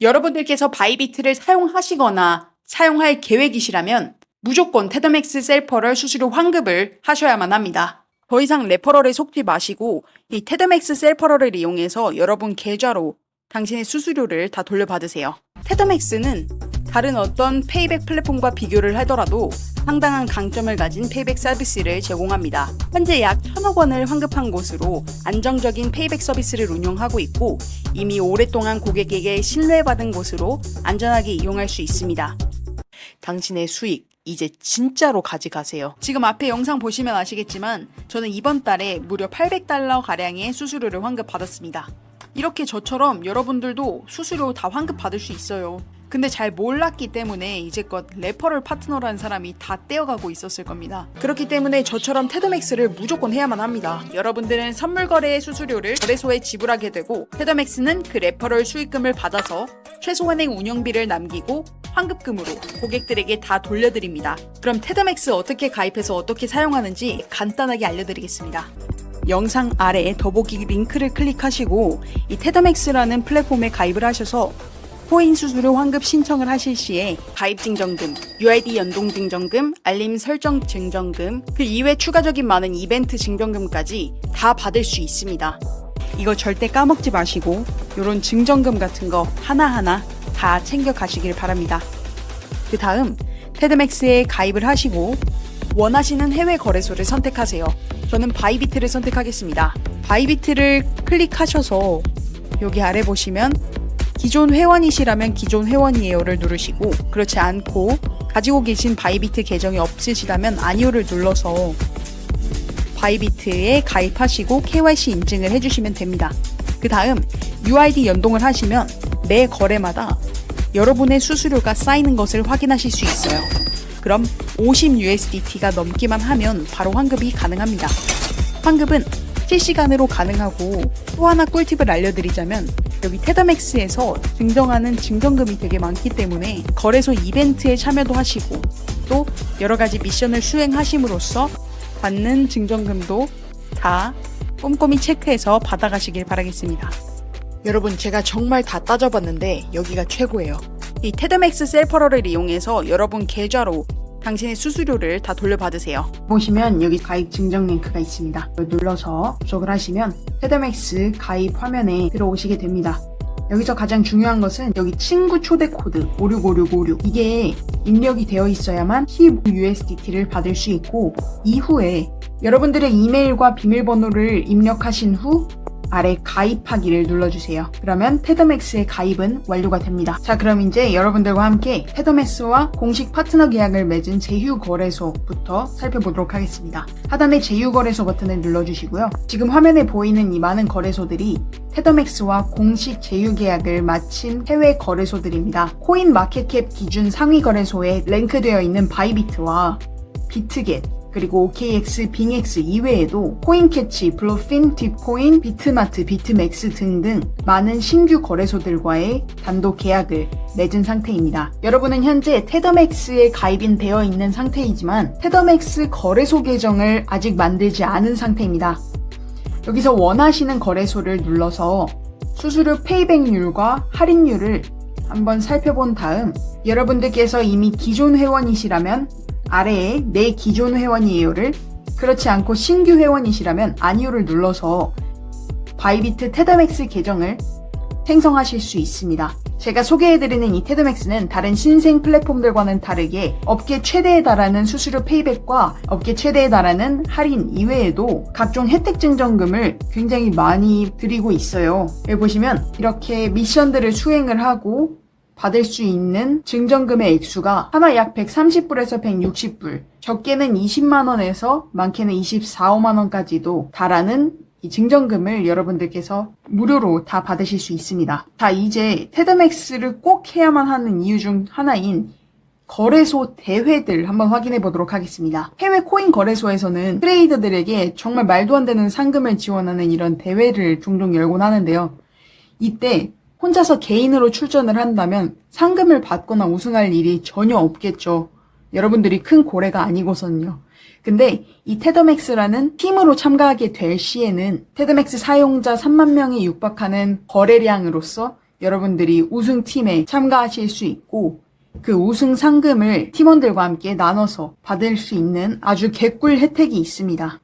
여러분들께서 바이비트를 사용하시거나 사용할 계획이시라면 무조건 테더맥스 셀퍼럴 수수료 환급을 하셔야만 합니다. 더 이상 레퍼럴에 속지 마시고 이 테더맥스 셀퍼럴을 이용해서 여러분 계좌로 당신의 수수료를 다 돌려받으세요. 테더맥스는 다른 어떤 페이백 플랫폼과 비교를 하더라도 상당한 강점을 가진 페이백 서비스를 제공합니다. 현재 약 천억 원을 환급한 곳으로 안정적인 페이백 서비스를 운영하고 있고 이미 오랫동안 고객에게 신뢰받은 곳으로 안전하게 이용할 수 있습니다. 당신의 수익 이제 진짜로 가져가세요. 지금 앞에 영상 보시면 아시겠지만 저는 이번 달에 무려 800달러 가량의 수수료를 환급 받았습니다. 이렇게 저처럼 여러분들도 수수료 다 환급 받을 수 있어요. 근데 잘 몰랐기 때문에 이제껏 레퍼럴 파트너라는 사람이 다 떼어가고 있었을 겁니다. 그렇기 때문에 저처럼 테더맥스를 무조건 해야만 합니다. 여러분들은 선물 거래의 수수료를 거래소에 지불하게 되고 테더맥스는 그 레퍼럴 수익금을 받아서 최소한의 운영비를 남기고 환급금으로 고객들에게 다 돌려드립니다. 그럼 테더맥스 어떻게 가입해서 어떻게 사용하는지 간단하게 알려드리겠습니다. 영상 아래 더보기 링크를 클릭하시고 이 테더맥스라는 플랫폼에 가입을 하셔서 코인 수수료 환급 신청을 하실 시에 가입 증정금, UID 연동 증정금, 알림 설정 증정금, 그 이외 추가적인 많은 이벤트 증정금까지 다 받을 수 있습니다. 이거 절대 까먹지 마시고 이런 증정금 같은 거 하나하나 다 챙겨 가시길 바랍니다. 그 다음 테드맥스에 가입을 하시고 원하시는 해외 거래소를 선택하세요. 저는 바이비트를 선택하겠습니다. 바이비트를 클릭하셔서 여기 아래 보시면 기존 회원이시라면 기존 회원이에요를 누르시고 그렇지 않고 가지고 계신 바이비트 계정이 없으시다면 아니오를 눌러서 바이비트에 가입하시고 KYC 인증을 해주시면 됩니다. 그 다음 UID 연동을 하시면 매 거래마다 여러분의 수수료가 쌓이는 것을 확인하실 수 있어요. 그럼 50USDT가 넘기만 하면 바로 환급이 가능합니다. 환급은 실시간으로 가능하고 또 하나 꿀팁을 알려드리자면 여기 테더맥스에서 증정하는 증정금이 되게 많기 때문에 거래소 이벤트에 참여도 하시고 또 여러 가지 미션을 수행하심으로써 받는 증정금도 다 꼼꼼히 체크해서 받아가시길 바라겠습니다. 여러분 제가 정말 다 따져봤는데 여기가 최고예요. 이 테드맥스 셀퍼러를 이용해서 여러분 계좌로 당신의 수수료를 다 돌려받으세요. 보시면 여기 가입 증정 링크가 있습니다. 이걸 눌러서 접속을 하시면 테드맥스 가입 화면에 들어오시게 됩니다. 여기서 가장 중요한 것은 여기 친구 초대 코드 565656 이게 입력이 되어 있어야만 15USDT를 받을 수 있고 이후에 여러분들의 이메일과 비밀번호를 입력하신 후 아래 가입하기를 눌러주세요. 그러면 테더맥스의 가입은 완료가 됩니다. 자, 그럼 이제 여러분들과 함께 테더맥스와 공식 파트너 계약을 맺은 제휴거래소부터 살펴보도록 하겠습니다. 하단의 제휴거래소 버튼을 눌러주시고요. 지금 화면에 보이는 이 많은 거래소들이 테더맥스와 공식 제휴 계약을 마친 해외 거래소들입니다. 코인 마켓캡 기준 상위 거래소에 랭크되어 있는 바이비트와 비트겟, 그리고 OKX, 빙X 이외에도 코인캐치, 블루핀, 딥코인, 비트마트, 비트맥스 등등 많은 신규 거래소들과의 단독 계약을 맺은 상태입니다. 여러분은 현재 테더맥스에 가입인 되어 있는 상태이지만 테더맥스 거래소 계정을 아직 만들지 않은 상태입니다. 여기서 원하시는 거래소를 눌러서 수수료 페이백률과 할인율을 한번 살펴본 다음 여러분들께서 이미 기존 회원이시라면 아래에 내 기존 회원이에요를 그렇지 않고 신규 회원이시라면 아니오를 눌러서 바이비트 테더맥스 계정을 생성하실 수 있습니다. 제가 소개해드리는 이 테드맥스는 다른 신생 플랫폼들과는 다르게 업계 최대에 달하는 수수료 페이백과 업계 최대에 달하는 할인 이외에도 각종 혜택 증정금을 굉장히 많이 드리고 있어요. 여기 보시면 이렇게 미션들을 수행을 하고 받을 수 있는 증정금의 액수가 하나 약 130불에서 160불, 적게는 20만원에서 많게는 24, 5만원까지도 달하는 이 증정금을 여러분들께서 무료로 다 받으실 수 있습니다. 자, 이제 테드맥스를 꼭 해야만 하는 이유 중 하나인 거래소 대회들 한번 확인해 보도록 하겠습니다. 해외 코인 거래소에서는 트레이더들에게 정말 말도 안 되는 상금을 지원하는 이런 대회를 종종 열곤 하는데요. 이때 혼자서 개인으로 출전을 한다면 상금을 받거나 우승할 일이 전혀 없겠죠. 여러분들이 큰 고래가 아니고선요. 근데 이 테더맥스라는 팀으로 참가하게 될 시에는 테더맥스 사용자 3만 명이 육박하는 거래량으로서 여러분들이 우승팀에 참가하실 수 있고 그 우승 상금을 팀원들과 함께 나눠서 받을 수 있는 아주 개꿀 혜택이 있습니다.